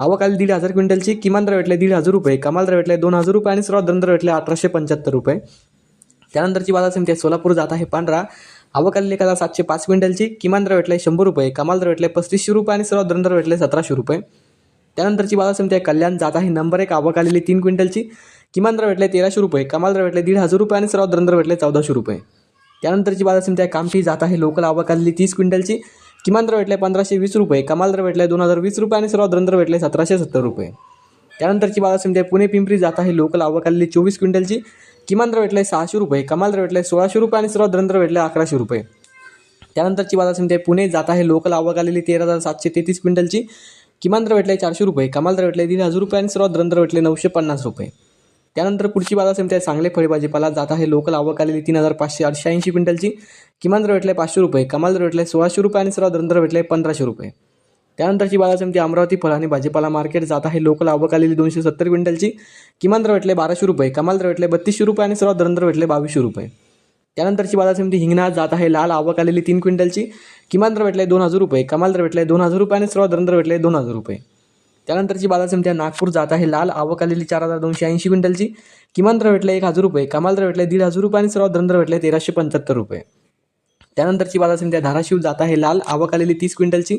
आवक आली दीड हजार क्विंटलची किमान दर भेटले दीड हजार रुपये कमाल दर भेटले दोन हजार रुपये आणि सर्वात दर भेटले अठराशे पंच्याहत्तर रुपये. त्यानंतरची बाजार समिती सोलापूर जात आहे पांढरा. आवक आलेली सातशे पाच क्विंटलची किमान दर भेटले शंभर रुपये कमाल दर भेटले पस्तीसशे रुपये आणि सर्वात दर भेटले सतराशे रुपये. त्यानंतरची बाजार समिती आहे कल्याण जात आहे नंबर एक आवक आलेली तीन क्विंटलची किमान दर भेटले तेराशे रुपये कमाल दर भेटले दीड हजार रुपये आणि सर्वात दर भेटले चौदाशे रुपये. त्यानंतरची बाजार समिती आहे कामठी जात आहे लोकल आवक आलेली तीस क्विंटलची किमान दर भेटले पंधराशे वीस रुपये कमाल दर भेटले दोन हजार वीस रुपये आणि सर्वात दर भेटले सतराशे सत्तर रुपये. त्यानंतरची बाजार समिती आहे पुणे पिंपरी जात आहे लोकल आवक चोवीस क्विंटलची. किमान दर भेटले सहाशे रुपये कमाल दर भेटले सोळाशे रुपये आणि सर्वात दर भेटले अकराशे रुपये. त्यानंतरची बाजार समिती आहे पुणे जात आहे लोकल आवक आलेली तेरा हजार सातशे तेहतीस क्विंटलची. किमान दर भेटले चारशे रुपये कमाल दर भेटले दीड हजार रुपये आणि सर्वात दर भेटले नऊशे पन्नास रुपये. त्यानंतर पुढची बाजार समिती आहे चांगले फळे भाजीपाला जात आहे लोकल आवक आलेली तीन हजार पाचशे आठशे ऐंशी क्विंटलची. किमान दर भेटले पाचशे रुपये कमाल दर भेटले सोळाशे रुपये आणि सर्व दर भेटले पंधराशे रुपये. त्यानंतरची बाजार समिती अमरावती फळ आणि भाजीपाला मार्केट जात आहे लोकल आवक आलेली दोनशे सत्तर क्विंटलची. किमान दर भेटले बाराशे रुपये कमाल दर भेटले बत्तीसशे रुपये आणि सर्व दर भेटले बावीसशे रुपये. त्यानंतरची बाजार समिती हिंगणा. जात आहे लाल आवक आलेली तीन क्विंटलची. किमान दर भेटले दोन हजार रुपये कमाल दर भेटले दोन हजार रुपये आणि सर्व दर भेटले दोन हजार रुपये. त्यानंतरची बाजार समित्या नागपूर जात आहे. लाल आवक आलेली चार हजार दोनशे ऐंशी क्विंटलची. किमान दर भेटले एक हजार रुपये. कमाल दर भेटले दीड हजार रुपये आणि सर्वात दर भेटले तेराशे पंच्याहत्तर रुपये. त्यानंतरची बाजार समित्या धाराशिव जात आहे. लाल आवक आलेली तीस क्विंटलची.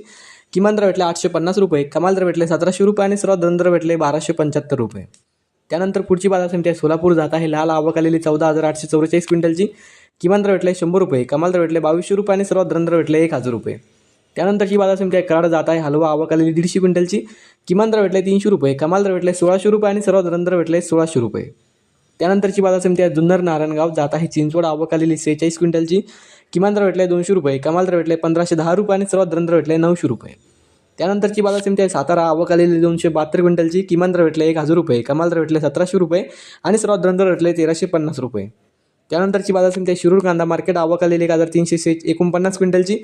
किमान दर भेटले आठशे पन्नास रुपये. कमाल दर भेटले सतराशे रुपये आणि सर्वात दर भेटले बाराशे पंच्याहत्तर रुपये. त्यानंतर पुढची बाजार समिती आहे सोलापूर जात आहे. लाल आवक आलेली चौदा हजार आठशे चौवेचाळीस क्विंटलची. किमान दर भेटले शंभर रुपये. कमाल दर भेटले बावीसशे रुपये आणि सर्वात दर भेटले एक हजार रुपये. त्यानंतरची बाजार समिती आहे कराड जात आहे. हलवा आवक आलेली दीडशे क्विंटलची. किमान दर भेटले तीनशे रुपये कमाल दर भेटले सोळाशे रुपये आणि सर्वात दर भेटले सोळाशे रुपये. त्यानंतरची बाजार समिती आहे जुन्नर नारायणगाव जात आहे. चिंचवड आवक आलेली सेहेचाळीस क्विंटलची. किमान दर भेटले दोनशे रुपये कमाल दर भेटले पंधराशे दहा रुपये आणि सर्वात दर भेटले नऊशे रुपये. त्यानंतरची बाजार समिती आहे सातारा आवक आलेली दोनशे बहात्तर क्विंटलची. किमान दर भेटले एक हजार रुपये कमाल दर भेटले सतराशे रुपये आणि सर्वात दर भेटले तेराशे पन्नास रुपये. त्यानंतरची बाजार समिती आहे शिरूर कांदा मार्केट. आवक आलेली एक हजार तीनशे से एकोणपन्नास क्विंटलची.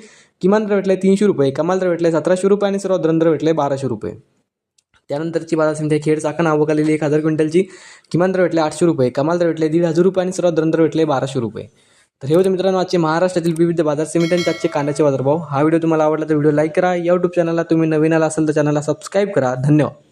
किमान दर भेटले तीनशे रुपये. कमाल दर भेटले सतराशे रुपये आणि सर्वात दर भेटले बाराशे रुपये. त्यानंतरची बाजार समिती आहे खेड चाकण. आवक आलेली एक हजार क्विंटलची. किमान दर भेटले आठशे रुपये. कमाल दर भेटले दीड हजार रुपये आणि सर्वात दर भेटले बाराशे रुपये. तर हे होते मित्रांनो आजचे महाराष्ट्रातील विविध बाजार सेमेंट आणि त्याचे कांद्याचे बाजारभाव. हा व्हिडिओ तुम्हाला आवडला तर व्हिडिओ लाईक करा. या यूट्यूब चॅनलला तुम्ही नवीन आला असेल तर चॅनलला सबस्क्राईब करा. धन्यवाद.